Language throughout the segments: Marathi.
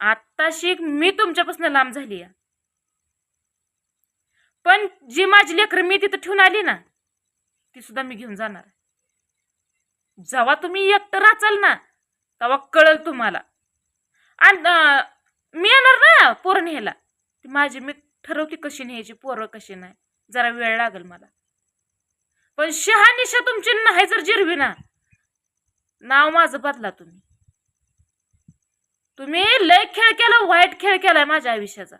आत्ताशी मी तुमच्यापासून लांब झाली आहे. पण जी माझी लेकरं मी तिथं ठेवून आली ना ती सुद्धा मी घेऊन जाणार. आहे. जेव्हा तुम्ही एकटं राचाल ना तेव्हा कळल तुम्हाला. आणि मी येणार ना पोरं न्यायला? ती माझी मी ठरवते कशी न्यायची पोरं कशी नाही. जरा वेळ लागेल मला. पण शहानिशा तुमची नाही जर जिरवी ना नाव माझं बदला तुम्ही. तुम्ही लय खेळ केला वाईट खेळ केलाय माझ्या आयुष्याचा.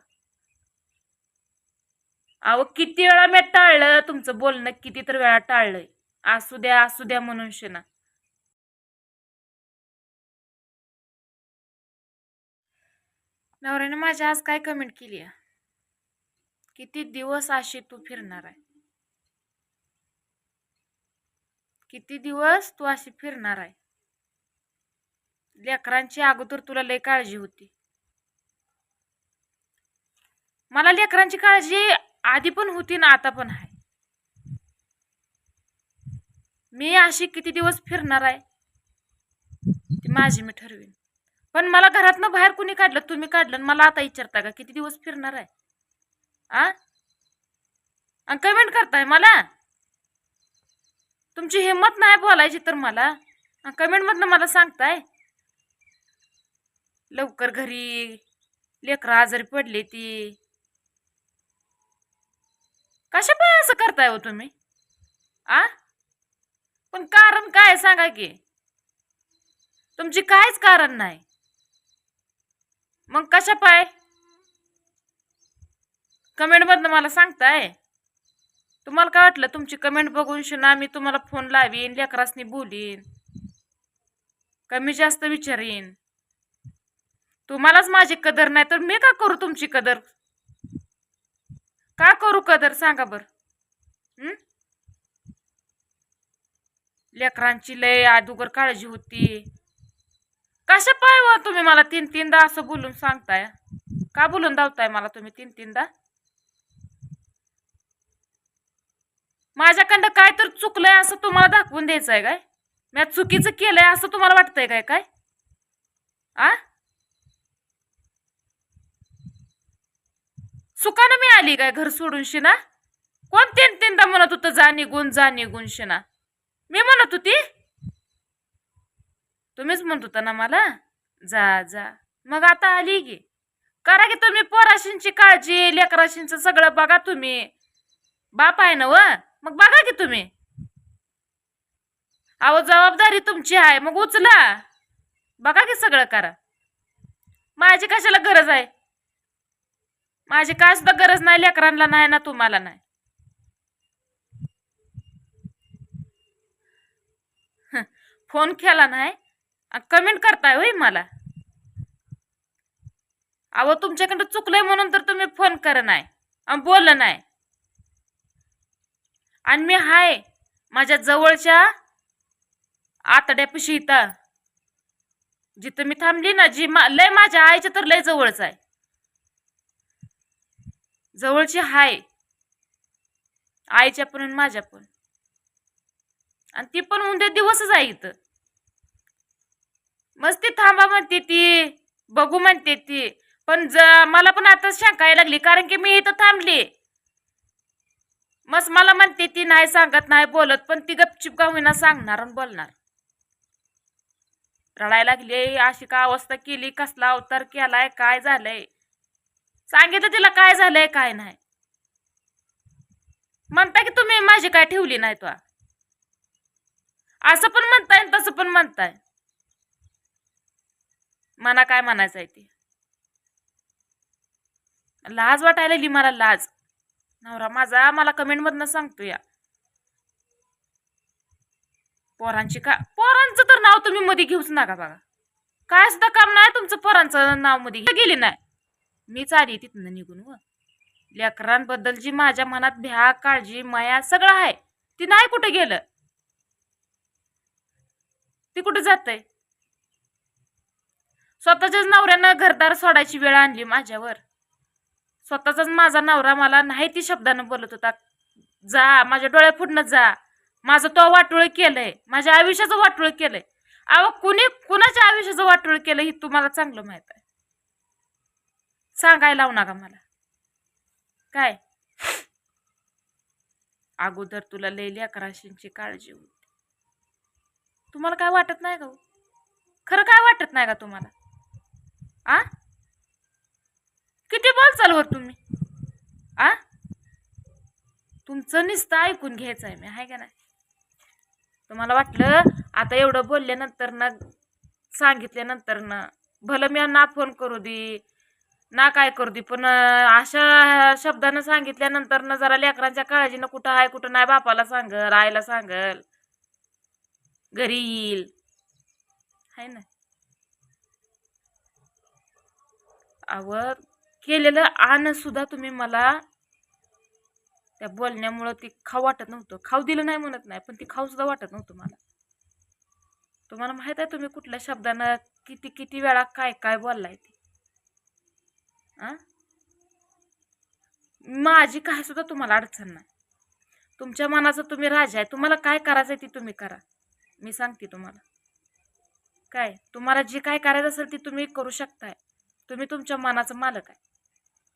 अहो किती वेळा मी टाळलं तुमचं बोलणं किती तर वेळा टाळलंय. असू द्या असू द्या म्हणून शिना. नवऱ्याने माझ्या आज काय कमेंट केली आहे? किती दिवस अशी तू फिरणार आहे? किती दिवस तू अशी फिरणार आहे? लेकरांची अगोदर तुला लय काळजी होती. मला लेकरांची काळजी आधी पण होती ना आता पण आहे. मी अशी किती दिवस फिरणार आहे? ती माझी मी ठरवीन. पण मला घरातनं बाहेर कुणी काढलं तुम्ही काढलं आणि मला आता विचारता का किती दिवस फिरणार आहे? आ? कमेंट करताय मला? तुमची हिंमत नाही बोलायची तर मला? कमेंट मधनं मला सांगताय? लवकर घरी. लेकरं आजारी पडले ती. कशा पाय असं करताय हो तुम्ही? आ? पण कारण काय सांगा की? तुमची काहीच कारण नाही. मग कशा पाय? कमेंट मधन मला सांगताय. तुम्हाला काय वाटलं? तुमची कमेंट बघून शिना मी तुम्हाला फोन लावीन लेकरासनी बोलीन. कमी जास्त विचारीन. तुम्हालाच माझी कदर नाही तर मी का करू तुमची कदर? का करू कदर? सांगा बर. लेकरांची लय अदुगर काळजी होती. कशा पाय तुम्ही मला तीन तीनदा असं बोलून सांगताय? का बोलून धावताय मला तुम्ही तीन तीनदा माझ्याकडं काय तर चुकलंय असं तुम्हाला दाखवून द्यायचं आहे काय? मी चुकीचं केलंय असं तुम्हाला वाटतंय काय काय? आ? सुकानं मी आली काय घर सोडून शिना? कोण तीन तीनदा म्हणत होतं जा निघून जा निघून शिना? मी म्हणत होती. तुम्हीच म्हणत होता ना मला? जा जा. मग आता आली की. करा की तुम्ही पोराशींची काळजी लेकराशींचं सगळं बघा तुम्ही. बाप आहे ना व? मग बघा की तुम्ही. अहो जबाबदारी तुमची आहे मग उचला. बघा की सगळं करा. माझी कशाला गरज आहे? माझी काय सुद्धा गरज नाही लेकरांना नाही ना तुम्हाला नाही. फोन केला नाही कमेंट करताय होय मला. अहो तुमच्याकडं चुकलंय म्हणून तर तुम्ही फोन कर नाही बोल नाही. आणि मी हाय माझ्या जवळच्या आतड्यापिशी इथं. जिथं मी थांबली ना जी मा लय माझ्या आईच्या तर लय जवळच आहे. जवळची हाय. आईच्या पण आणि माझ्या पण. आणि ती पण उद्या दिवसच आहे इथं. मस्ती थांबा म्हणते ती बघू म्हणते ती. पण ज मला पण आता शंका यायला लागली कारण की मी इथं थांबली. मस्त मला म्हणते ती नाही सांगत नाही बोलत पण ती गपचिप का होईना सांगणार आणि बोलणार. रडायला लागली अशी का अवस्था केली कसला अवतार केलाय काय झालंय? सांगितलं तिला काय झालंय काय नाही. म्हणता की तुम्ही माझी काय ठेवली नाही तो. असं पण म्हणताय तसं पण म्हणताय. मना काय म्हणायचं आहे ते? लाज वाटायला लागली मला लाज. नवरा माझा मला कमेंट मधनं सांगतो या पोरांची का पोरांचं तर नाव तुम्ही मध्ये घेऊच नका बघा. काय सुद्धा काम नाही तुमचं पोरांचं नावमध्ये गेली नाही. मीच आली तिथनं निघून व. लेकरांबद्दल जी माझ्या मनात भ्या काळजी माया सगळं आहे ती नाही कुठे गेलं? ती कुठे जातंय? स्वतःच्याच नवऱ्यानं घरदार सोडायची वेळ आणली माझ्यावर. स्वतःचाच माझा नवरा मला नाही ती शब्दानं बोलत होता. जा माझ्या डोळ्या फुटणं जा. माझं तो वाटोळ केलंय. माझ्या आयुष्याचं वाटोळ केलंय. अहो कुणी कुणाच्या आयुष्याचं वाटोळ केलं हे तुम्हाला चांगलं माहीत आहे? सांगायला लावू नका मला. काय? अगोदर तुला लई लेकराशींची काळजी होती. तुम्हाला काय वाटत नाही का हो? खरं काय वाटत नाही का तुम्हाला? आ? किती बोल चालवर हो तुम्ही? आ? तुमचं नुसतं ऐकून घ्यायचं आहे मी आहे का नाही? तुम्हाला वाटलं आता एवढं बोलल्यानंतर ना सांगितल्यानंतर ना भलं मी ना फोन करू दे ना काय करू दे पण अशा शब्दानं सांगितल्यानंतर ना जरा लेकरांच्या काळजीनं कुठं आहे कुठं नाही बापाला सांगल आईला सांगल. घरी येईल. आहे ना? आवर केलेलं आण सुद्धा तुम्ही मला त्या बोलण्यामुळं ते खाऊ वाटत नव्हतं. खाऊ दिलं नाही म्हणत नाही पण ते खाऊ सुद्धा वाटत नव्हतं मला. तुम्हाला माहीत आहे तुम्ही कुठल्या शब्दानं किती किती वेळा काय काय बोललाय ते? आ? माझी काय सुद्धा तुम्हाला अडचण नाही. तुमच्या मनाचं तुम्ही राजा आहे तुम्हाला काय करायचं आहे ती तुम्ही करा. मी सांगते तुम्हाला. काय? तुम्हाला जी काय करायचं असेल ती तुम्ही करू शकताय. तुम्ही तुमच्या मनाचं मालक आहे.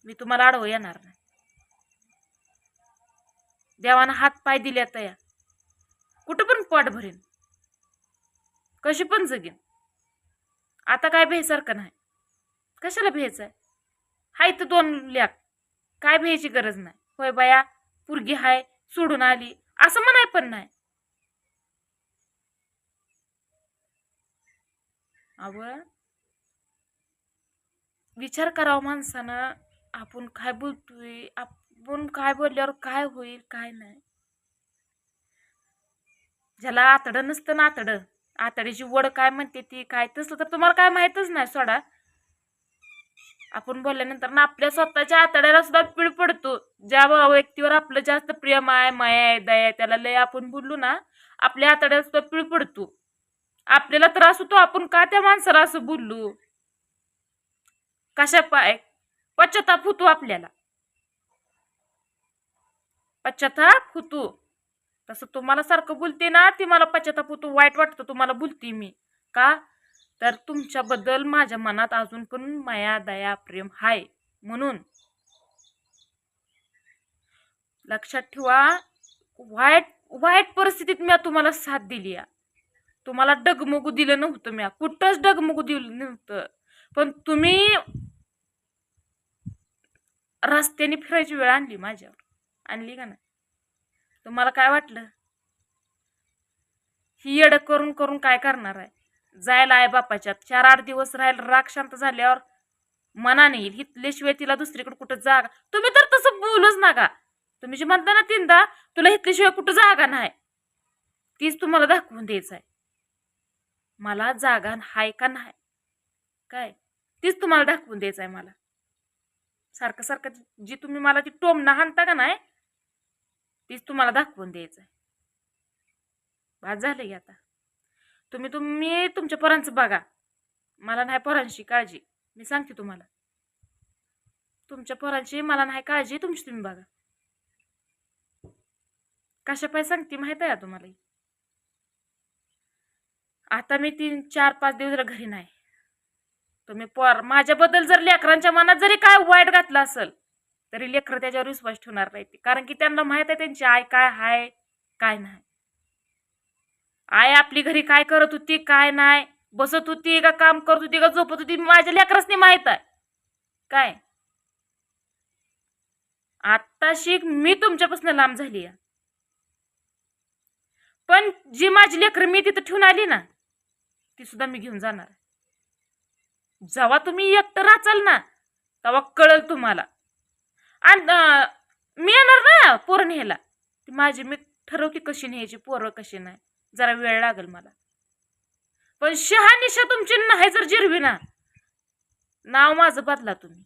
मी तुम्हाला अडवं येणार नाही. देवानं हात पाय दिले तया. कुठं पण पाठ भरेन. कशी पण जगेन. आता काय भेसारखं नाही. कशाला भेच आहे हाय तर दोन लेख. काय भ्यायची गरज नाही. होय बाया पुरगी हाय सोडून आली. असं म्हणाय पण नाही. अव विचार करावा माणसानं. आपण काय बोलतोय? आपण काय बोलल्यावर काय होईल काय नाही. ज्याला आतडं नसतं ना आतडं. आतडीची वड काय म्हणते ती काय? तसलं तर तुम्हाला काय माहीतच नाही सोडा. आपण बोलल्यानंतर ना आपल्या स्वतःच्या आतड्याला सुद्धा पीळ पडतो. ज्या व्यक्तीवर आपलं जास्त प्रेम आहे माया आहे दया आहे त्याला लय आपण बोललो ना आपल्या आतड्याला सुद्धा पीळ पडतो. आपल्याला त्रास होतो आपण का त्या माणसाला असं बोललो? कशा पाय? पश्चाताप होतो आपल्याला. पश्चाताप होतो. तसं तुम्हाला सारखं बोलते ना ती मला पश्चाताप होतो वाईट वाटतं तुम्हाला बोलते मी. का? तर तुमच्याबद्दल माझ्या मनात अजून पण माया दया प्रेम हाय म्हणून. लक्षात ठेवा वाईट वाईट परिस्थितीत मी तुम्हाला साथ दिली आहे तुम्हाला डगमगू दिलं नव्हतं मी कुठंच डगमगू दिलं नव्हतं. पण तुम्ही रस्त्याने फिरायची वेळ आणली माझ्यावर. आणली का नाही? तुम्हाला काय वाटलं? ही येड करून करून काय करणार आहे? जायला आहे बापाच्यात चार आठ दिवस राहील राग शांत झाल्यावर मनाने येईल. हितल्याशिवाय तिला दुसरीकडे कुठं जागा तुम्ही तर तसं बोलूच नका. तुम्ही जे म्हणता ना तीनदा तुला हितल्याशिवाय कुठं जागा नाही. तीच तुम्हाला दाखवून द्यायचं आहे मला जागा हाय का नाही? काय? तीच तुम्हाला दाखवून द्यायचं आहे मला. सारखं सारखं जी तुम्ही मला ती टोमना हाणता का नाही तीच तुम्हाला दाखवून द्यायचं आहे बाद झालं आता. तुम्ही तुम्ही तुमच्या पोरांचं बघा. मला नाही पोरांची काळजी. मी सांगते तुम्हाला. तुमच्या पोरांची मला नाही काळजी तुमची तुम्ही बघा. कशा पाय सांगते माहीत आहे का तुम्हाला आता मी तीन चार पाच दिवस घरी नाही. तुम्ही पोर माझ्याबद्दल जर लेकरांच्या मनात जरी काय वाईट घातलं असेल तरी लेकरं त्याच्यावर विश्वास ठेवणार नाही कारण की त्यांना माहीत आहे त्यांची आई काय हाय काय नाही. आई आपली घरी काय करत होती काय नाही? बसत होती का काम करत होती का झोपत होती? माझ्या लेकरासनी माहीत आहे. काय? आत्ताशी मी तुमच्यापासून लांब झाली आहे. पण जी माझी लेकरं मी तिथं ठेवून आली ना ती सुद्धा मी घेऊन जाणार. जेव्हा तुम्ही एकटं राचाल ना तेव्हा कळल तुम्हाला. आणि मी येणार ना पोरं न्यायला? ती माझी मी ठरवते कशी न्यायची पोरं कशी नाही. जरा वेळ लागेल मला. पण शहानिशा तुमची नाही जर जिरवी ना नाव माझं बदला तुम्ही.